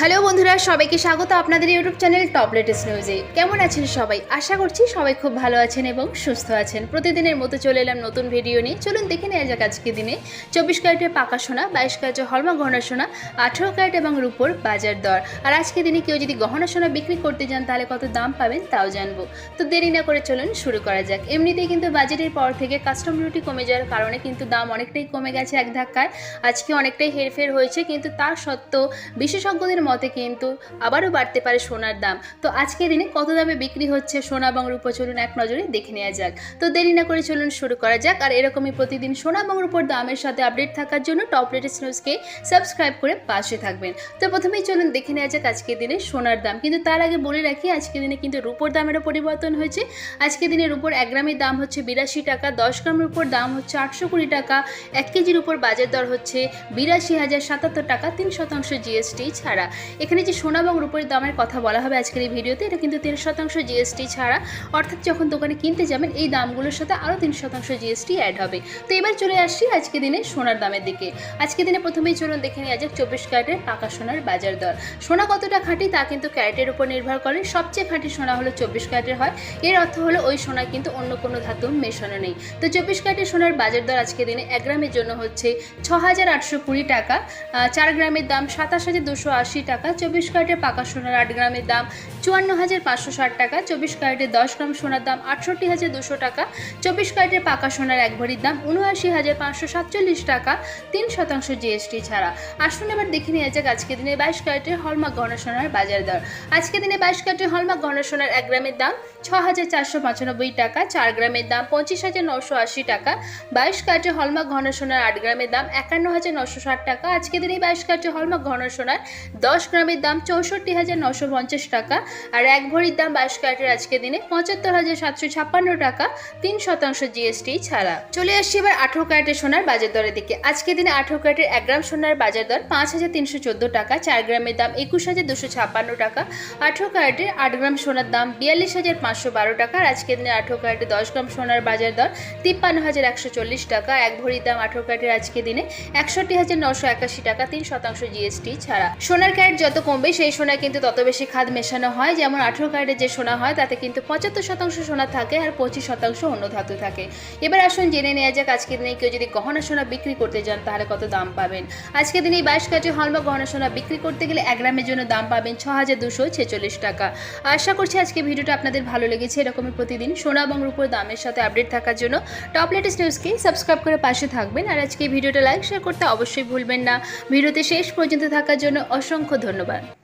Hello বন্ধুরা, সবাইকে স্বাগত আপনাদের ইউটিউব চ্যানেল টপ লেটেস্ট নিউজে। কেমন আছেন সবাই? আশা করছি সবাই খুব ভালো আছেন এবং সুস্থ আছেন। প্রতিদিনের মতো চলে এলাম নতুন ভিডিও নিয়ে। চলুন দেখে নেওয়া যাক আজকে দিনে। চব্বিশ ক্যারেটে পাকা সোনা, বাইশ ক্যারেটের হলমা গহনা সোনা, আঠেরো ক্যারেট এবং রুপোর বাজার দর। আর আজকে দিনে কেউ যদি গহনা সোনা বিক্রি করতে যান, তাহলে কত দাম পাবেন তাও জানব। তো দেরি না করে চলুন শুরু করা যাক। এমনিতেই কিন্তু বাজেটের পর থেকে কাস্টমারিটি কমে যাওয়ার কারণে কিন্তু দাম অনেকটাই কমে গেছে এক ধাক্কায়। আজকে অনেকটাই হেরফের হয়েছে, কিন্তু তার সত্ত্বেও বিশেষজ্ঞদের মতে কিন্তু আবারও বাড়তে পারে সোনার দাম। তো আজকের দিনে কত দামে বিক্রি হচ্ছে সোনা এবং রূপো? চলুন এক নজরে দেখে নেওয়া যাক। তো দেরি না করে চলুন শুরু করা যাক। আর এরকমই প্রতিদিন সোনা এবং রূপোর দামের সাথে আপডেট থাকার জন্য টপ লেটেস্ট নিউজকে সাবস্ক্রাইব করে পাশে থাকবেন। তো প্রথমেই চলুন দেখে নেওয়া যাক আজকের দিনে সোনার দাম। কিন্তু তার আগে বলে রাখি, আজকের দিনে কিন্তু রূপোর দামেরও পরিবর্তন হয়েছে। আজকের দিনে রূপোর এক গ্রামের দাম হচ্ছে বিরাশি টাকা, দশ গ্রামের রূপোর দাম হচ্ছে আটশো কুড়ি টাকা। এক কেজির উপর বাজার দর হচ্ছে বিরাশি হাজার সাতাত্তর টাকা, তিন শতাংশ জিএসটি ছাড়া। এখানে যে সোনা এবং রূপোর দামের কথা বলা হবে আজকের এই ভিডিওতে, এটা কিন্তু তিন শতাংশ জিএসটি ছাড়া। অর্থাৎ যখন দোকানে কিনতে যাবেন, এই দামগুলোর সাথে আরও তিন শতাংশ জিএসটি অ্যাড হবে। তো এবার চলে আসছি আজকে দিনে সোনার দামের দিকে। আজকে দিনে প্রথমেই চলুন দেখে নেওয়া যাক চব্বিশ ক্যারেটের পাকা সোনার বাজার দর। সোনা কতটা খাঁটি তা কিন্তু ক্যারেটের উপর নির্ভর করে। সবচেয়ে খাঁটি সোনা হলো চব্বিশ ক্যারেটের হয়। এর অর্থ হলো ওই সোনা কিন্তু অন্য কোনো ধাতু মেশানো নেই। তো চব্বিশ ক্যারেটের সোনার বাজার দর আজকে দিনে এক গ্রামের জন্য হচ্ছে ছ হাজার আটশো কুড়ি টাকা। চার গ্রামের দাম সাতাশ হাজার দুশো আশি টাকা, চব্বিশ ক্যারেটের পাকা সোনার আট গ্রামের দাম চুয়ান্ন হাজার পাঁচশো ষাট টাকা, চব্বিশ ক্যারেটের দশ গ্রাম সোনার দাম আটষট্টি হাজার দুশো টাকা, চব্বিশ ক্যারেটের পাকা সোনার এক ভরির দাম উনআশি হাজার পাঁচশো সাতচল্লিশ টাকা, তিন শতাংশ জিএসটি ছাড়া। আসুন এবার দেখে নেওয়া যাক আজকে দিনে বাইশ ক্যারেটের হলমার্ক গহনা সোনার বাজার দর। আজকে দিনে বাইশ ক্যারেটের হলমার্ক গহনা সোনার এক গ্রামের দাম ছ হাজার চারশো পঁচানব্বই টাকা, চার গ্রামের দাম পঁচিশ হাজার নশো আশি টাকা। বাইশ ক্যারেটের হলমার্ক ঘন সোনার আট গ্রামের দাম একান্ন হাজার নশো ষাট টাকা। আজকে দিনে বাইশ ক্যারেটের হলমার্ক ঘন সোনার দশ গ্রামের দাম চৌষট্টি হাজার নশো পঞ্চাশ টাকা আর এক ভরির দাম বাইশ ক্যারেটের আজকে দিনে পঁচাত্তর হাজার সাতশো ছাপ্পান্ন টাকা, তিন শতাংশ জিএসটি ছাড়া। চলে আসছি এবার আঠেরো ক্যারেটের সোনার বাজার দরের দিকে। আজকে দিনে আঠেরো ক্যারেটের এক গ্রাম সোনার বাজার দর পাঁচ হাজার তিনশো চোদ্দ টাকা, চার গ্রামের দাম একুশ হাজার দুশো ছাপ্পান্ন টাকা। আঠেরো ক্যারেটের আট গ্রাম সোনার দাম বিয়াল্লিশ হাজার পাঁচশো বারো টাকা আর আজকে দিনে আঠেরো ক্যারেটের দশ গ্রাম সোনার বাজার দর তিপ্পান্ন হাজার একশো চল্লিশ টাকা। এক ভরির দাম আঠেরো ক্যারেটের আজকে দিনে একষট্টি হাজার নশো একাশি টাকা, তিন শতাংশ জিএসটি ছাড়া। সোনার ক্যারেট যত কমবে, সেই সোনা কিন্তু তত বেশি খাদ মেশানো হয়। যেমন আঠেরো ক্যারেটের যে সোনা হয়, তাতে কিন্তু পঁচাত্তর শতাংশ সোনা থাকে আর পঁচিশ শতাংশ অন্য ধাতু থাকে। এবার আসুন জেনে নেওয়া যাক, আজকে দিনে কেউ যদি গহনা সোনা বিক্রি করতে যান, তাহলে কত দাম পাবেন? আজকে দিনে বাইশ কাঠে হলমা গহনা সোনা বিক্রি করতে গেলে এক গ্রামের জন্য দাম পাবেন ছ হাজার দুশো ছেচল্লিশ টাকা। আশা করছি আজকে ভিডিওটা আপনাদের ভালো লেগেছে। এরকমই প্রতিদিন সোনা এবং রূপোর দামের সাথে আপডেট থাকার জন্য টপ লেটেস্ট নিউজকে সাবস্ক্রাইব করে পাশে থাকবেন। আর আজকে ভিডিওটা লাইক শেয়ার করতে অবশ্যই ভুলবেন না। ভিডিওতে শেষ পর্যন্ত থাকার জন্য অসংখ্য ধন্যবাদ।